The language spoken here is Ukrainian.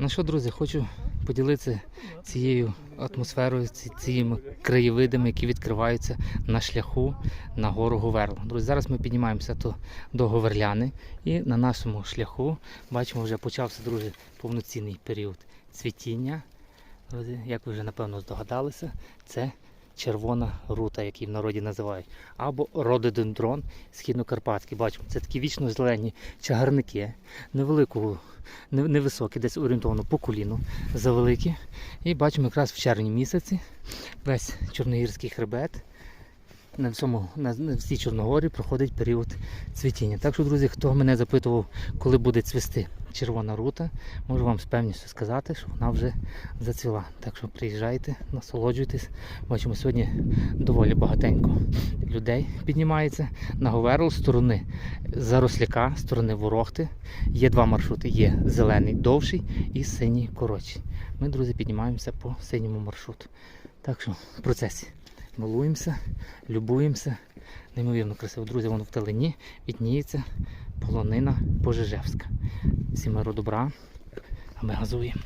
Ну що, друзі, хочу поділитися цією атмосферою, цими краєвидами, які відкриваються на шляху на гору Говерло. Друзі, зараз ми піднімаємося до Говерляни і на нашому шляху бачимо, вже почався, друзі, повноцінний період цвітіння. Як ви вже напевно здогадалися, це червона рута, як її в народі називають, або рододендрон східнокарпатський. Бачимо, це такі вічно зелені чагарники, невеликого, невисокі, десь орієнтовно по коліну, завеликі. І бачимо якраз в червні місяці весь Чорногірський хребет. На всьому на, всій Чорногорі проходить період цвітіння. Так що, друзі, хто мене запитував, коли буде цвісти червона рута, можу вам з певністю сказати, що вона вже зацвіла. Так що приїжджайте, насолоджуйтесь. Бачимо, сьогодні доволі багатенько людей піднімається на Говерл сторони Заросляка, сторони Ворохти. Є два маршрути: є зелений довший і синій коротший. Ми, друзі, піднімаємося по синьому маршруту. Так що в процесі милуємося, любуємося. Неймовірно красиво. Друзі, воно в талині відніється полонина Пожежевська. Всім миру добра, а ми газуємо.